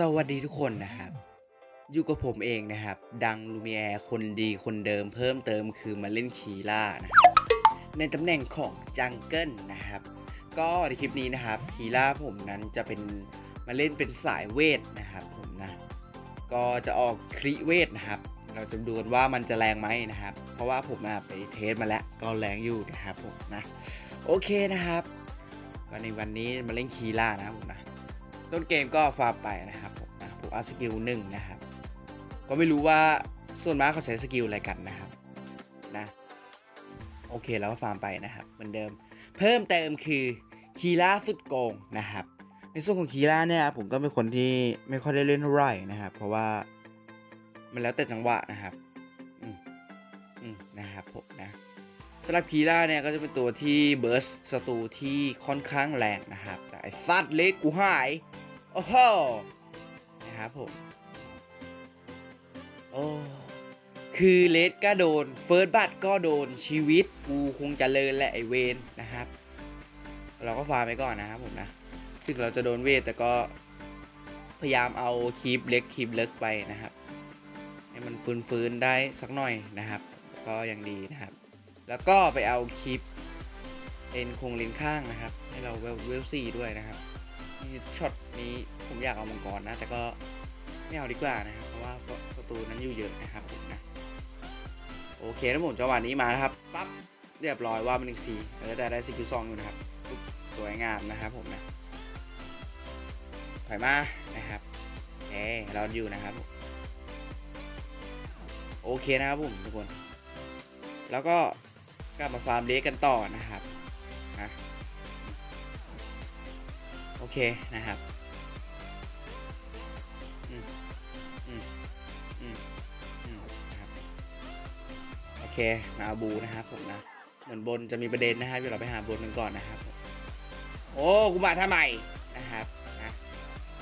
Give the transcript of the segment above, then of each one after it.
สวัสดีทุกคนนะครับ อยู่กับผมเองนะครับ ดังลูเมียร์คนดีคนเดิมเพิ่มเติมคือมาเล่นคีล่านะครับในตำแหน่งของจังเกิลนะครับ ก็ในคลิปนี้นะครับคีล่าผมนั้นจะเป็นมาเล่นเป็นสายเวทนะครับผมนะ ก็จะออกคริเวทนะครับ เราจะดูกันว่ามันจะแรงไหมนะครับ เพราะว่าผมอะไปเทสมาแล้วก็แรงอยู่นะครับผมนะ โอเคนะครับ ก็ในวันนี้มาเล่นคีล่านะครับผมนะ ต้นเกมก็ฟาร์มไปนะครับผมนะผมเอัพสกิลหนึ่งนะครับ ก็ไม่รู้ว่าส่วนมากเขาใช้สกิลอะไรกันนะครับนะโอเคเราก็ฟาร์มไปนะครับเหมือนเดิม เพิ่มเติมคือคีล่าสุดโกงนะครับ ในส่วนของคีล่าเนี่ยผมก็เป็นคนที่ไม่ค่อยได้เล่นเท่าไหร่นะครับ เพราะว่ามันแล้วแต่จังหวะนะครับอืมอืมนะครับผมนะสำหรับคีล่าเนี่ยก็จะเป็นตัวที่เบิร์สศัตรูที่ค่อนข้างแรงนะครับแต่ไอ้ซัดเลสกูหาย โอ้โหนะครับผม โอ้คือเลสก็โดน เฟิร์สบัตก็โดนชีวิตกูคงจะเจริญแหละไอเวนนะครับ เราก็ฟาร์มไปก่อนนะครับผมนะถึงเราจะโดนเวทแต่ก็พยายามเอาคีปเล็กคีปเล็กไปนะครับ ให้มันฟื้นๆได้สักหน่อยนะครับ ก็ยังดีนะครับ แล้วก็ไปเอาคีปเลนคงเลนข้างนะครับ ให้เราเวลเวลสี่ด้วยนะครับ ช็อตนี้ผมอยากเอามังกรนะ แต่ก็ไม่เอาดีกว่านะครับ เพราะว่าประตูนั้นอยู่เยอะนะครับผมนะ โอเคแล้วผมจังหวะนี้มานะครับ ปั๊บ เรียบร้อยว่ามันหนึ่งทีแล้วก็จะได้สกิลซองอยู่นะครับ สวยงามนะครับผมนะถอยมานะครับเอเราอยู่นะครับ โอเคนะครับผมทุกคน แล้วก็กลับมาฟาร์มเลสกันต่อนะครับนะ อเคนะครับอืมอืมอืมอืมครับโอเค มาเอาบูนะครับผมนะ เหมือนบนจะมีประเด็นนะครับเดี๋ยวเราไปหาบนกันก่อนนะครับ โอ้กูมาทำไมนะครับนะ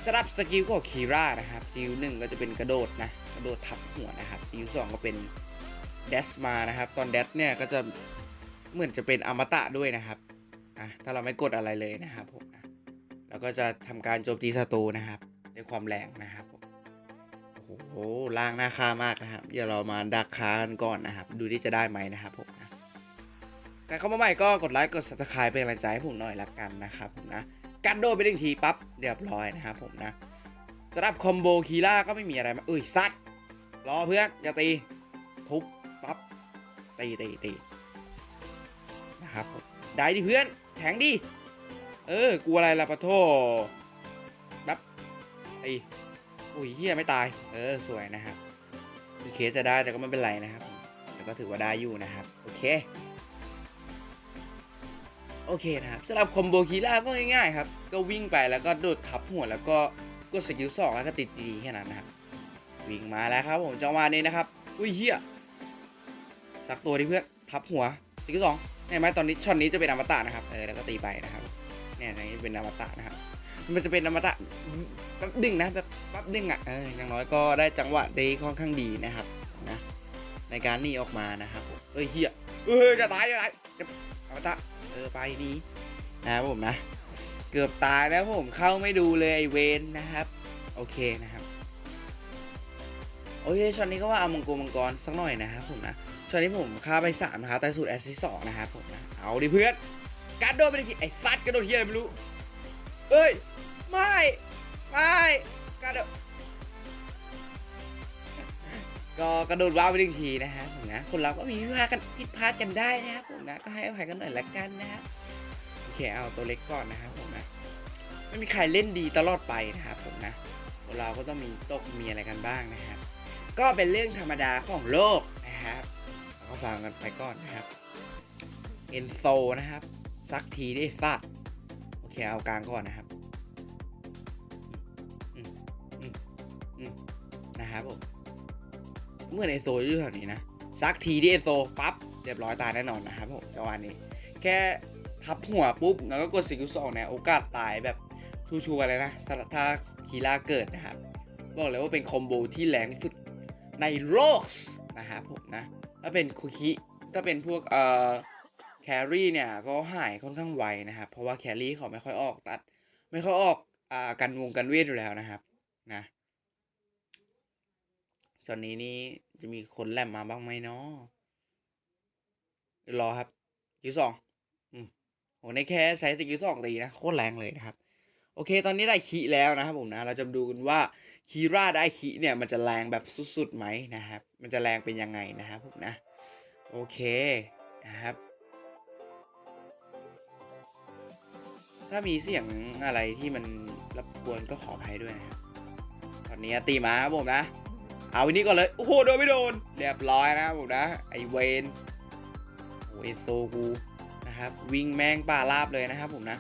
สำหรับสกิลขอคีร่านะครับสกิลหนึ่งก็จะเป็นกระโดดนะ กระโดดทับหัวนะครับสกิลสองก็เป็นเดสมานะครับ ตอนเดสเนี่ยก็จะเหมือนจะเป็นอมตะด้วยนะครับอะถ้าเราไม่กดอะไรเลยนะครับผม แล้วก็จะทำการโจมตีศัตรูนะครับด้วยความแรงนะครับโอ้โหล่างหน้าค่ามากนะครับเดี๋ยวเรามาดักค้ากันก่อนนะครับ ดูที่จะได้ไหมนะครับผมนะใครเข้ามาใหม่ก็กดไลค์กด subscribe เป็นกำลังใจให้ผมหน่อยละกันนะครับผมนะกันโดดไปหนึ่งทีปั๊บเรียบร้อยนะครับผมนะสำหรับคอมโบคีล่าก็ไม่มีอะไรมาเอ้ยซัดรอเพื่อนอย่าตีทุบปั๊บตีตีตีนะครับผมได้ดิเพื่อนแทงดิ เออ กลัวอะไรล่ะปะโทแบบไอ้อุ้ยเฮียไม่ตาย เออ สวยนะครับคือเคสจะได้แต่ก็ไม่เป็นไรนะครับแต่ก็ถือว่าได้อยู่นะครับ โอเค โอเคนะครับสำหรับคอมโบคีล่าก็ง่ายๆครับ ก็วิ่งไปแล้วก็โดดทับหัวแล้วก็กดสกิลสองแล้วก็ติดดีแค่นั้นนะครับ วิ่งมาแล้วครับผมจังหวะนี้นะครับ อุ้ยเฮียสักตัวดิเพื่อนทับหัวสกิลสองเห็นไหมตอนนี้ช็อตนี้จะเป็นอมตะนะครับ เออแล้วก็ตีไปนะครับ เนี่ยอันนี้เป็นอมตะนะครับ มันจะเป็นอมตะแป๊บดึงนะแบบแป๊บดึงอะเอออย่างน้อยก็ได้จังหวะได้ค่อนข้างดีนะครับนะในการหนีออกมานะครับเอ้ยเฮียเอ้ยจะตายจะตายจะอมตะเออไปดีนะครับผมนะ เกือบตายแล้วผมเข้าไม่ดูเลยไอเวนนะครับ โอเคนะครับโอเคช็อตนี้ก็ว่าเอามังกรมังกรสักหน่อยนะครับผมนะช็อตนี้ผมฆ่าไปสามนะครับแต่สูตรแอสซิสสองนะครับผมนะเอาดิเพื่อน การโดดไปดิไอ้ซัดกระโดดเฮียอะไรไม่รู้เอ้ย ไม่ ไม่กระโดดก็กระโดดว้าวไปหนึ่งทีนะฮะผมนะคนเราก็มีผิดพลาดกันผิดพลาดกันได้นะครับผมนะก็ให้อภัยกันหน่อยละกันนะฮะโอเคเอาตัวเล็กก่อนนะครับผมนะไม่มีใครเล่นดีตลอดไปนะครับผมนะคนเราก็ต้องมีตกมีอะไรกันบ้างนะครับก็เป็นเรื่องธรรมดาของโลกนะครับก็ฟังกันไปก่อนนะครับเอนโซนะครับ สักทีได้สัตโอเค เอากลางก่อนนะครับนะครับผมเมื่อเอนโซอยู่แถวนี้นะสักทีได้เอโซปั๊บเรียบร้อยตายแน่นอนนะครับผมจังหวะนี้ แค่ทับหัวปุ๊บแล้วก็กดสิกิลสองเนี่ยโอกาสตายแบบชัวร์เลยนะสำหรับถ้าคีล่าเกิดนะครับ บอกเลยว่าเป็นคอมโบที่แรงที่สุดในโลกนะครับผมนะถ้าเป็นคุคิถ้าเป็นพวกเอ่อ แครี่เนี่ยก็หายค่อนข้างไวนะครับ เพราะว่าแครี่เขาไม่ค่อยออกตัด ไม่ค่อยออกอ่ากันวงกันเวทอยู่แล้วนะครับนะตอนนี้นี่จะมีคนแลมมาบ้างไหมเนาะรอครับคิวสองอืมโหในแค่ใช้สกิลสองตีนะโคตรแรงเลยนะครับ โอเค ตอนนี้ได้คีแล้วนะครับผมนะ เราจะดูกันว่าคีราได้คีเนี่ยมันจะแรงแบบสุดๆไหมนะครับ มันจะแรงเป็นยังไงนะครับผมนะ โอเคนะครับ ถ้ามีเสียงอะไรที่มันรบกวนก็ขออภัยด้วยนะครับ ตอนนี้ตีมาครับผมนะ เอาวันนี้ก่อนเลย โอ้โห โดนไม่โดน เรียบร้อยนะครับผมนะ ไอเวนโอ้เอนโซกูนะครับ วิ่งแมงป่าลาบเลยนะครับผมนะ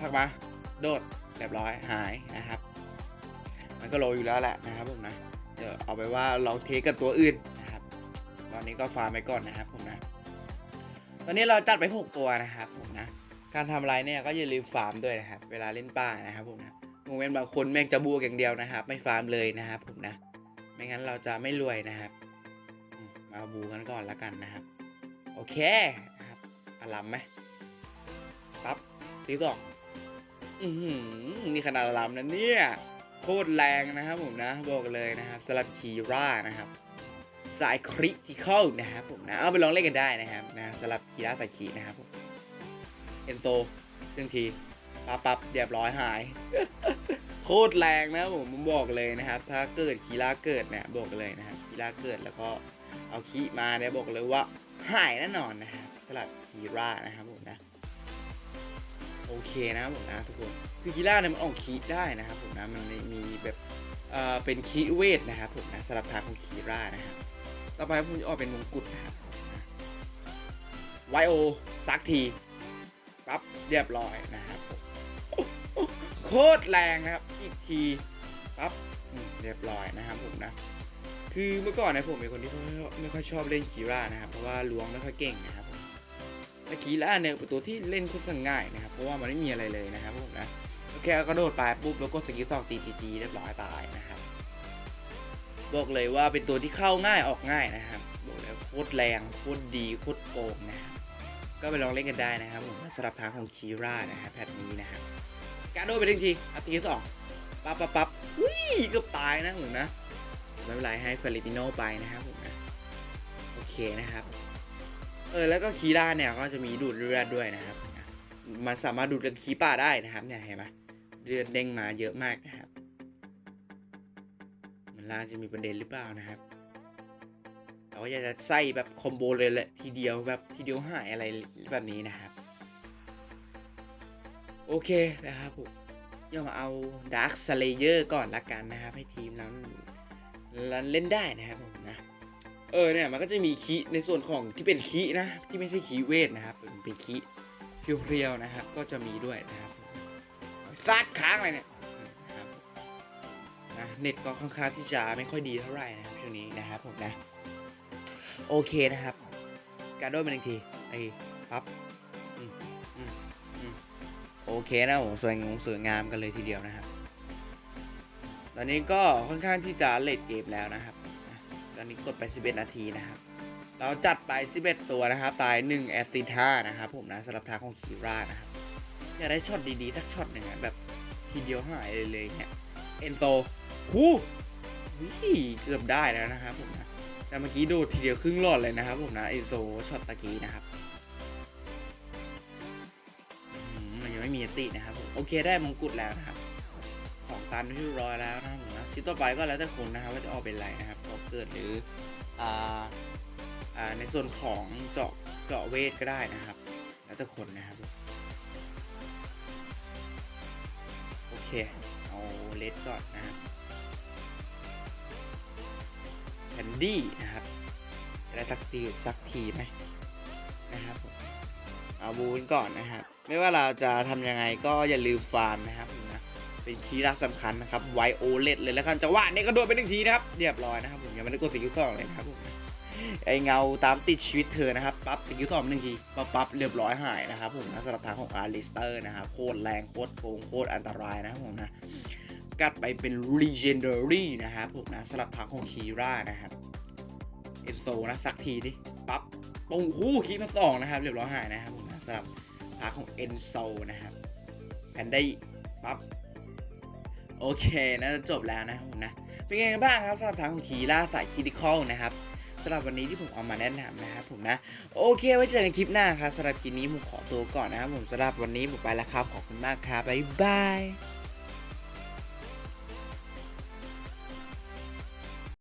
พักมา โดด เรียบร้อย หายนะครับ มันก็โลอยู่แล้วแหละนะครับผมนะ เดี๋ยวเอาไปว่าเราเทสกับตัวอื่นนะครับ ตอนนี้ก็ฟาร์มไปก่อนนะครับผมนะ ตอนนี้เราจัดไป 6 ตัวนะครับผมนะ การทำไรเนี่ยก็อย่าลืมฟาร์มด้วยนะครับ เวลาเล่นป่านะครับผมนะโมเมนต์บางคนแม่งจะบวกอย่างเดียวนะครับ ไม่ฟาร์มเลยนะครับผมนะ ไม่งั้นเราจะไม่รวยนะครับ มาบูกันก่อนละกันนะครับ โอเคนะครับอารัมไหมปั๊บตีต่ออือหือนี่ขนาดอารัมนะเนี่ย โคตรแรงนะครับผมนะ บอกเลยนะครับสลับคีร่านะครับ สายคริติคอลนะครับผมนะเอาไปลองเล่นกันได้นะครับนะสำหรับคีร่าสายขีนะครับผมเอนโตหนึ่งทีปั๊บปั๊บเรียบร้อยหาย โคตรแรงนะผมผมบอกเลยนะครับ ถ้าเกิดคีร่าเกิดเนี่ยบอกเลยนะครับคีร่าเกิดแล้วก็เอาคีมาเนี่ยบอกเลยว่าหายแน่นอนนะครับสำหรับคีร่านะครับผมนะโอเคนะครับผมนะทุกคนคือคีร่าเนี่ยมันออกคีได้นะครับผมนะมันมีแบบ เอ่อเป็นคีเวทนะครับผมนะสำหรับทางของคีร่านะครับต่อไปผมจะออกเป็นมงกุฎนะครับไวโอซักทีปั๊บเรียบร้อยนะครับผมโคตรแรงนะครับอีกทีปั๊บเรียบร้อยนะครับผมนะคือเมื่อก่อนนะผมเป็นคนที่ไม่ค่อยชอบเล่นคีร่านะครับเพราะว่าล้วงไม่ค่อยเก่งนะครับผมแต่คีร่าเนี่ยเป็นตัวที่เล่นค่อนข้างง่ายนะครับเพราะว่ามันไม่มีอะไรเลยนะครับผมนะ แค่กระโดดไปปุ๊บแล้วก็สกิลสองตีตีตีเรียบร้อยตายนะครับ บอกเลยว่าเป็นตัวที่เข้าง่ายออกง่ายนะครับบอกเลยโคตรแรงโคตรดีโคตรโกงนะครับก็ไปลองเล่นกันได้นะครับผมสำหรับทางของคีร่านะครับแพทนี้นะครับการโดนไปทันทีอัตีสองปั๊บปั๊บปั๊บอุ้ยเกือบตายนะผมนะไม่เป็นไรให้เฟลิปิโนไปนะครับผมนะโอเคนะครับเออแล้วก็คีร่าเนี่ยก็จะมีดูดเลือดด้วยนะครับมันสามารถดูดเลือดคีป่าได้นะครับเนี่ยเห็นไหม เลือดเด้งมาเยอะมากนะครับ มันล่าจะมีประเด็นหรือเปล่านะครับเราก็อยากจะใส่แบบคอมโบเลยแหละทีเดียวแบบทีเดียวหายอะไรแบบนี้นะครับ โอเคนะครับผมเดี๋ยวมาเอา Dark Slayer ก่อนละกันนะครับ ให้ทีมเราเล่นได้นะครับผมนะ เออเนี่ยมันก็จะมีคีในส่วนของที่เป็นคีนะ ที่ไม่ใช่คีเวทนะครับ เป็นเป็นคีเพียวๆนะครับ ก็จะมีด้วยนะครับ ซัดค้างอะไรเนี่ยนะครับนะเน็ตก็ค่อนข้างที่จะไม่ค่อยดีเท่าไหร่นะครับช่วงนี้นะครับผมนะ โอเคนะครับ การโดนมาหนึ่งทีไอ้ปั๊บโอเคนะผมสวยงงสวยงามกันเลยทีเดียวนะครับ ตอนนี้ก็ค่อนข้างที่จะเลดเกมแล้วนะครับ ตอนนี้กดไป 11 นาทีนะครับ เราจัดไป 11 ตัวนะครับ ตาย 1 แอสซิท่านะครับผมนะสำหรับทางของคีรานะครับ อยากได้ช็อตดีๆ สักช็อตหนึ่งอะแบบทีเดียวหายเลยเลยเนี่ยเอนโซหูวิเกือบได้แล้วนะครับผมนะแต่เมื่อกี้โดดทีเดียวครึ่งหลอดเลยนะครับผมนะไอโซช็อตตะกี้นะครับมันยังไม่มีตินะครับผมโอเคได้มงกุฎแล้วนะครับของตันที่ร้อยแล้วนะครับผมนะที่ต่อไปก็แล้วแต่คนนะครับว่าจะออกเป็นอะไรนะครับขอเกิดหรืออ่าอ่าในส่วนของเจาะเจาะเวทก็ได้นะครับ แล้วแต่คนนะครับ เคเอาเลสก่อนนะครับแคนดี้นะครับจะได้สักทีสักทีไหมนะครับเอาบูนก่อนนะครับ ไม่ว่าเราจะทำยังไงก็อย่าลืมฟาร์มนะครับนะเป็นคีย์รักสำคัญนะครับไวโอเลตเลยแล้วกันจังหวะนี้ก็โดนไปหนึ่งทีนะครับ เรียบร้อยนะครับผมยังไม่ได้กดสกิลสองเลยนะครับผ ไอเงาตามติดชีวิตเธอนะครับ ปั๊บสกิลสองหนึ่งทีปั๊บปั๊บเรียบร้อยหายนะครับผมนะสำหรับทางของอาริสเตอร์นะครับ โคตรแรงโคตรโกงโคตรอันตรายนะครับผมนะ กัดไปเป็น Legendary นะครับผมนะสลับทางของคีร่านะครับเอ็นโซนะสักทีดิ ปั๊บปงคู่คีมาสองนะครับ เรียบร้อยหายนะครับผมนะสลับทางของเอ็นโซนะครับแพนได้ปั๊บโอเคน่าจะจบแล้วนะครับผมนะ เป็นไงบ้างครับสำหรับทางของคีล่าสายคิดิคอลนะครับ สำหรับวันนี้ที่ผมเอามาแนะนำนะครับผมนะโอเคไว้เจอกันคลิปหน้าครับสำหรับคลิปนี้ผมขอตัวก่อนนะครับผมสำหรับวันนี้ผมไปแล้วครับขอบคุณมากครับบ๊ายบาย